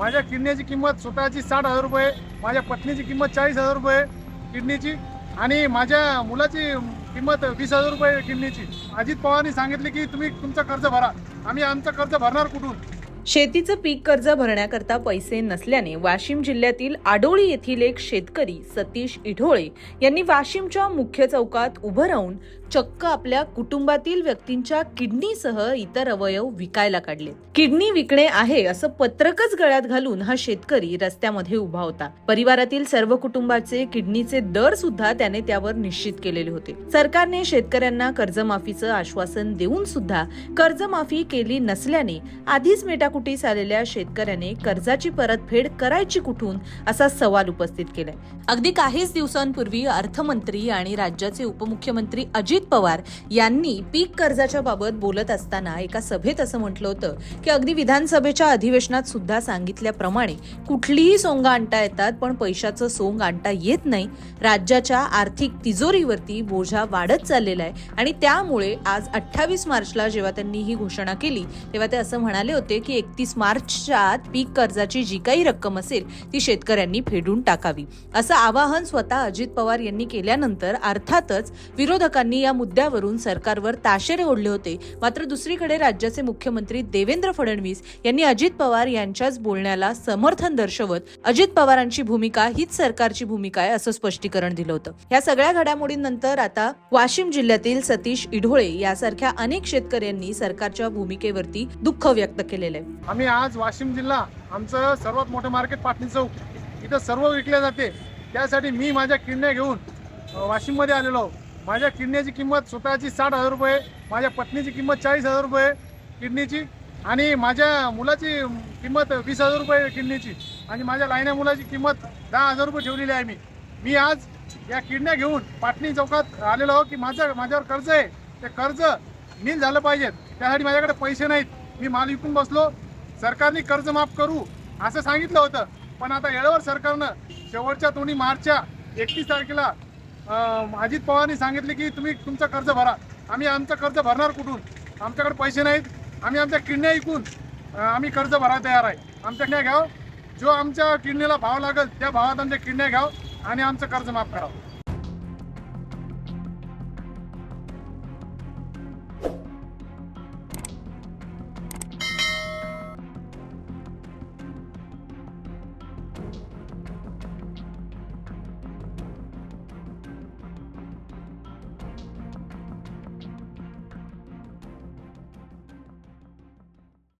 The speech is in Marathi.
माझ्या किडनीची किंमत स्वतःची साठ हजार रुपये माझ्या पत्नीची किंमत चाळीस हजार रुपये किडनीची आणि माझ्या मुलाची किंमत वीस हजार रुपये किडनीची. अजित पवारांनी सांगितले की तुम्ही तुमचं कर्ज भरा. आम्ही आमचं कर्ज भरणार कुठून? शेतीचं पीक कर्ज भरण्याकरता पैसे नसल्याने वाशिम जिल्ह्यातील आडोळी येथील एक शेतकरी सतीश इढोळे यांनी वाशिमच्या मुख्य चौकात उभं राहून चक्क आपल्या कुटुंबातील व्यक्तींच्या किडनीसह इतर अवयव विकायला काढले. किडनी विकणे आहे असं पत्रकच गळ्यात घालून हा शेतकरी रस्त्यामध्ये उभा होता. परिवारातील सर्व कुटुंबाचे किडनीचे दर सुद्धा त्याने त्यावर निश्चित केलेले होते. सरकारने शेतकऱ्यांना कर्जमाफीचं आश्वासन देऊन सुद्धा कर्जमाफी केली नसल्याने आधीच मेटाकुटीस आलेल्या शेतकऱ्याने कर्जाची परतफेड करायची कुठून असा सवाल उपस्थित केलाय. अगदी काहीच दिवसांपूर्वी अर्थमंत्री आणि राज्याचे उपमुख्यमंत्री अजित पवार यांनी पीक कर्जाच्या बाबत बोलत असताना एका सभेत असं म्हटलं होतं की अगदी विधानसभेच्या अधिवेशनात सुद्धा सांगितल्याप्रमाणे कुठलीही सोंग आणता येतात पण पैशाचं सोंग आणता येत नाही. राज्याच्या आर्थिक तिजोरीवरती बोझा वाढत चाललेला आहे आणि त्यामुळे आज अठ्ठावीस मार्चला जेव्हा त्यांनी ही घोषणा केली तेव्हा ते असं म्हणाले होते की एकतीस मार्चच्या आत पीक कर्जाची जी काही रक्कम असेल ती शेतकऱ्यांनी फेडून टाकावी. असं आवाहन स्वतः अजित पवार यांनी केल्यानंतर अर्थातच विरोधकांनी या मुद्द्यावरून सरकारवर ताशेरे ओढले होते. मात्र दुसरीकडे राज्याचे मुख्यमंत्री देवेंद्र फडणवीस यांनी अजित पवार यांच्याच बोलण्याला समर्थन दर्शवत अजित पवारांची भूमिका हीच सरकारची भूमिका आहे असं स्पष्टीकरण दिलं होतं. या सगळ्या घडामोडींनंतर आता वाशिम जिल्ह्यातील सतीश इढोळे यासारख्या अनेक शेतकऱ्यांनी सरकारच्या भूमिकेवरती दुःख व्यक्त केलेलं आहे. आम्ही आज वाशिम जिल्हा आमचं सर्वात मोठं मार्केट पाटणी चौक इथं सर्व विकले जाते. त्यासाठी मी माझ्या किडण्या घेऊन वाशिममध्ये आलेलो माझ्या किडनीची किंमत स्वतःची साठ हजार रुपये माझ्या पत्नीची किंमत चाळीस हजार रुपये किडनीची आणि माझ्या मुलाची किंमत वीस हजार रुपये किडनीची आणि माझ्या लायन्या मुलाची किंमत दहा हजार रुपये ठेवलेली आहे मी. मी आज या किडण्या घेऊन पाटणी चौकात आलेलो आहो की माझं माझ्यावर कर्ज आहे. ते कर्ज नील झालं पाहिजे. त्यासाठी माझ्याकडे पैसे नाहीत. मी माल विकून बसलो. सरकारने कर्ज माफ करू असं सांगितलं होतं. पण आता येळेवर सरकारनं शेवटच्या तोंडी मार्चच्या एकतीस तारखेला अजित पवारांनी सांगितले की तुम्ही तुमचं कर्ज भरा. आम्ही आमचं कर्ज भरणार कुठून? आमच्याकडे पैसे नाहीत. आम्ही आमच्या किडण्या ऐकून आम्ही कर्ज भरायला तयार आहे. आमच्या किडण्या घ्याव जो आमच्या किडनीला भाव लागेल त्या भावात आमच्या किडण्या घ्याव आणि आमचं कर्ज माफ करावं